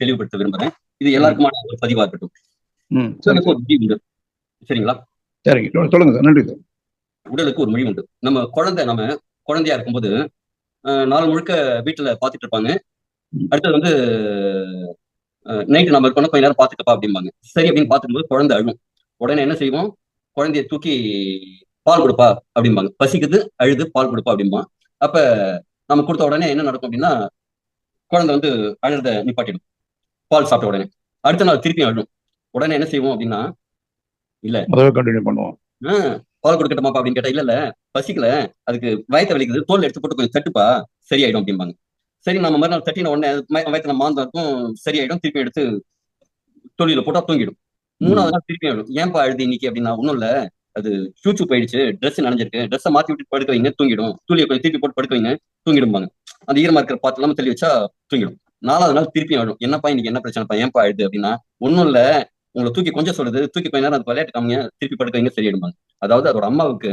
தெளிவுபடுத்த விரும்புறேன். இது எல்லாருக்குமான ஒரு பதிவா இருக்கட்டும். சரிங்களா? சரிங்க. சொல்~ சொல்லுங்க நன்றி உடலுக்கு ஒரு மொழி உண்டு. நம்ம குழந்தை நம்ம குழந்தையா இருக்கும்போது நாள் முழுக்க வீட்டுல பாத்துட்டு இருப்பாங்க. அடுத்தது வந்து நைட்டு நம்ம இருக்கணும் கொஞ்ச நேரம் பாத்துக்கப்பா அப்படிம்பாங்க. சரி அப்படின்னு பாத்துக்கும்போது குழந்தை அழும் உடனே என்ன செய்வோம்? குழந்தைய தூக்கி பால் கொடுப்பா அப்படிம்பாங்க. பசிக்குது அழுது பால் கொடுப்பா அப்படிம்பா அப்ப நம்ம கொடுத்த உடனே என்ன நடக்கும் அப்படின்னா குழந்தை வந்து அழுறத நிப்பாட்டிடும். பால் சாப்பிட்ட உடனே. அடுத்த நாள் திருப்பியும் அழும். உடனே என்ன செய்வோம் அப்படின்னா முதல்ல கண்டினியூ பண்ணுவோம். பால் கொடுக்கட்டுமாப்பா அப்படின்னு கேட்டா இல்ல இல்ல பசிக்கல அதுக்கு வயத்தை வலிக்குது தோல் எடுத்து போட்டு கொஞ்சம் தட்டுப்பா சரியாயிடும் அப்படிம்பாங்க. சரி நம்ம மறுநாள் தட்டின உடனே வயத்துல மாந்தம் இருக்கும் சரியாயிடும் திருப்பி எடுத்து தொழில போட்டா தூங்கிடும். மூணாவது நாள் திருப்பி ஆயிடும் ஏன்பா அழுது இன்னைக்கு அப்படின்னா ஒண்ணும் இல்ல. அது சூச்சு போயிடுச்சு ட்ரெஸ் நனைஞ்சிருக்கு. ட்ரெஸ்ஸை மாத்தி விட்டு படுக்க வைங்க தூங்கிடும். துளியை கொஞ்சம் திருப்பி போட்டு படுக்க வைங்க தூங்கிடும்பாங்க. அந்த ஈரமா இருக்கிற பாத்து எல்லாம் தள்ளி வச்சா தூங்கிடும். நாலாவது நாள் திருப்பி ஆயிடும் என்னப்பா இன்னைக்கு என்ன பிரச்சனைப்பா? ஏன்பா அழுது அப்படின்னா ஒண்ணும் இல்ல. உங்களை தூக்கி கொஞ்சம் சொல்லுது. தூக்கி கொஞ்ச நேரம் அது விளையாட்டு காமிங்க. திருப்பி படுக்க வைங்க சரியாயிடுவாங்க அதாவது அதோட அம்மாவுக்கு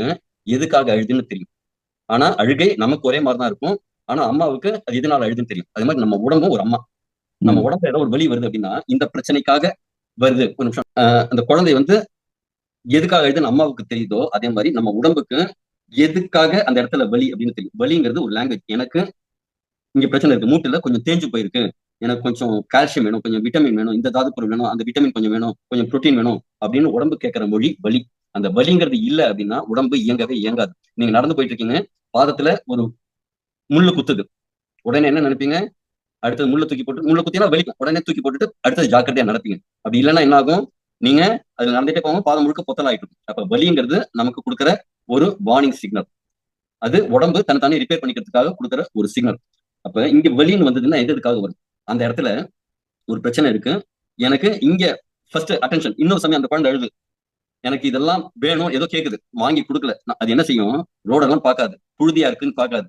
எதுக்காக அழுதுன்னு தெரியும். ஆனா அழுகை நமக்கு ஒரே மாதிரி தான் இருக்கும். ஆனா அம்மாவுக்கு அது எதனால அழுதுன்னு தெரியும். அதே மாதிரி நம்ம உடம்பும் ஒரு அம்மா. நம்ம. உடம்புல ஏதோ ஒரு வலி வருது அப்படின்னா இந்த பிரச்சனைக்காக வருது. ஒரு நிமிஷம். அந்த குழந்தை வந்து எதுக்காக அழுதுன்னு அம்மாவுக்கு தெரியுதோ அதே மாதிரி நம்ம உடம்புக்கு எதுக்காக அந்த இடத்துல வலி அப்படின்னு தெரியும். வலிங்கிறது ஒரு லாங்குவேஜ் எனக்கு இங்க பிரச்சனை இருக்கு. மூட்டுல கொஞ்சம் தேஞ்சு போயிருக்கு. எனக்கு கொஞ்சம் கால்சியம் வேணும் கொஞ்சம் விட்டமின் வேணும் இந்த தாது பொருள் வேணும் அந்த விட்டமின் கொஞ்சம் வேணும் கொஞ்சம் ப்ரோட்டீன் வேணும் அப்படின்னு உடம்பு கேட்கிற மொழி வலி. அந்த வலிங்கிறது இல்ல அப்படின்னா உடம்பு இயங்கவே இயங்காது. நீங்க நடந்து போயிட்டு இருக்கீங்க பாதத்துல ஒரு முள்ளு குத்துது. உடனே என்ன நினைப்பீங்க? அடுத்தது முள்ளு தூக்கி போட்டு முள்ளு குத்தினா வலிக்கும். உடனே தூக்கி போட்டுட்டு அடுத்தது ஜாக்கிரதையா நடப்பீங்க. அப்படி இல்லைன்னா என்ன ஆகும் நீங்க அதுல நடந்துட்டே போங்க பாதம் முழுக்க பொத்தலாயிட்டு அப்ப வலிங்கிறது நமக்கு கொடுக்குற ஒரு வார்னிங் சிக்னல் அது உடம்பு தன்னை ரிப்பேர் பண்ணிக்கிறதுக்காக கொடுக்குற ஒரு சிக்னல் அப்ப இங்க வலின்னு வந்ததுன்னா எது எதுக்காக வரும்? அந்த இடத்துல ஒரு பிரச்சனை இருக்கு. எனக்கு இங்க ஃபர்ஸ்ட் அட்டென்ஷன் இன்னொரு சமயம் அந்த குழந்தை அழுது. எனக்கு இதெல்லாம் வேணும் ஏதோ கேக்குது. வாங்கி கொடுக்கல. நான் அது என்ன செய்யும்? ரோடெல்லாம் பார்க்காது. புழுதியா இருக்குன்னு பார்க்காது.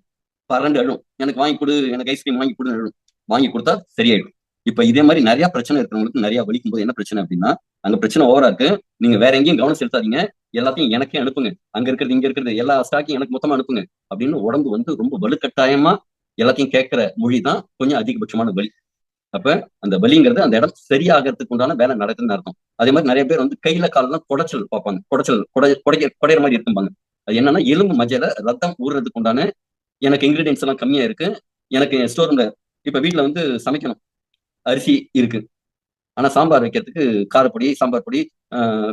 பரண்டு அழும். எனக்கு வாங்கி கொடு எனக்கு ஐஸ்கிரீம் வாங்கி கொடுன்னு அழும். வாங்கி கொடுத்தா சரியாயிடும். இப்ப இதே மாதிரி நிறைய பிரச்சனை இருக்கிறவங்களுக்கு நிறைய வலிக்கும் போது என்ன பிரச்சனை அப்படின்னா அங்க பிரச்சனை ஓவரா இருக்கு. நீங்க வேற எங்கேயும் கவனம் செலுத்தாதீங்க. எல்லாத்தையும் எனக்கே அனுப்புங்க. அங்க இருக்கிறது இங்க இருக்கிறது எல்லா ஸ்டாக்கையும் எனக்கு மொத்தமா அனுப்புங்க அப்படின்னு உடம்பு வந்து ரொம்ப வலுக்கட்டாயமா எல்லாத்தையும் கேட்கிற மொழி தான் கொஞ்சம் அதிகபட்சமான வலி. அப்ப அந்த வலிங்கிறது அந்த இடம் சரியாகிறதுக்கு உண்டான வேலை நடக்குதுன்னு அர்த்தம். அதே மாதிரி நிறைய பேர் வந்து கையில காலெல்லாம் குடைச்சல் பார்ப்பாங்க. குடைச்சல் குடை குடைக்க குடையிற மாதிரி இருக்கும்பாங்க அது என்னன்னா எலும்பு மஜையில ரத்தம் ஊறுறதுக்கு உண்டான எனக்கு இன்கிரீடியன்ஸ் எல்லாம் கம்மியா இருக்கு. எனக்கு ஸ்டோர் ரூம்ல இப்ப வீட்டுல வந்து சமைக்கணும். அரிசி இருக்கு. ஆனா சாம்பார் வைக்கிறதுக்கு காரப்பொடி சாம்பார் பொடி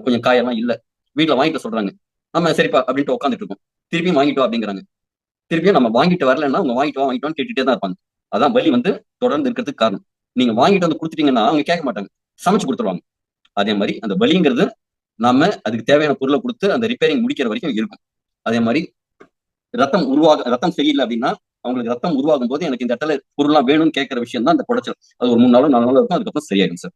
கொஞ்சம் காயெல்லாம் இல்ல. வீட்டில் வாங்கிட்டு சொல்றாங்க. நம்ம சரிப்பா அப்படின்ட்டு உட்காந்துட்டு இருக்கோம். திருப்பியும் வாங்கிட்டு வா அப்படிங்கிறாங்க. திருப்பியும் நம்ம வாங்கிட்டு வரலன்னா அவங்க வாங்கிட்டு வா வாங்கிட்டு கேட்டுட்டே தான் இருப்பாங்க. அதான் வலி வந்து தொடர்ந்து இருக்கிறதுக்கு காரணம். நீங்க வாங்கிட்டு வந்து கொடுத்துட்டீங்கன்னா அவங்க கேட்க மாட்டாங்க. சமைச்சு கொடுத்துருவாங்க. அதே மாதிரி அந்த வலிங்கிறது நாம அதுக்கு தேவையான பொருளை கொடுத்து அந்த ரிப்பேரிங் முடிக்கிற வரைக்கும் இருக்கும். அதே மாதிரி ரத்தம் உருவாக ரத்தம் சரியில்லை அப்படின்னா அவங்களுக்கு ரத்தம் உருவாகும் போது எனக்கு இந்த இடத்துல பொருள்லாம் வேணும்னு கேட்கிற விஷயம் தான் அந்த குடைச்சல் அது ஒரு மூணு நாளும் நாலு நாள் இருக்கும் அதுக்கப்புறம் சரியாயிடும் சார்.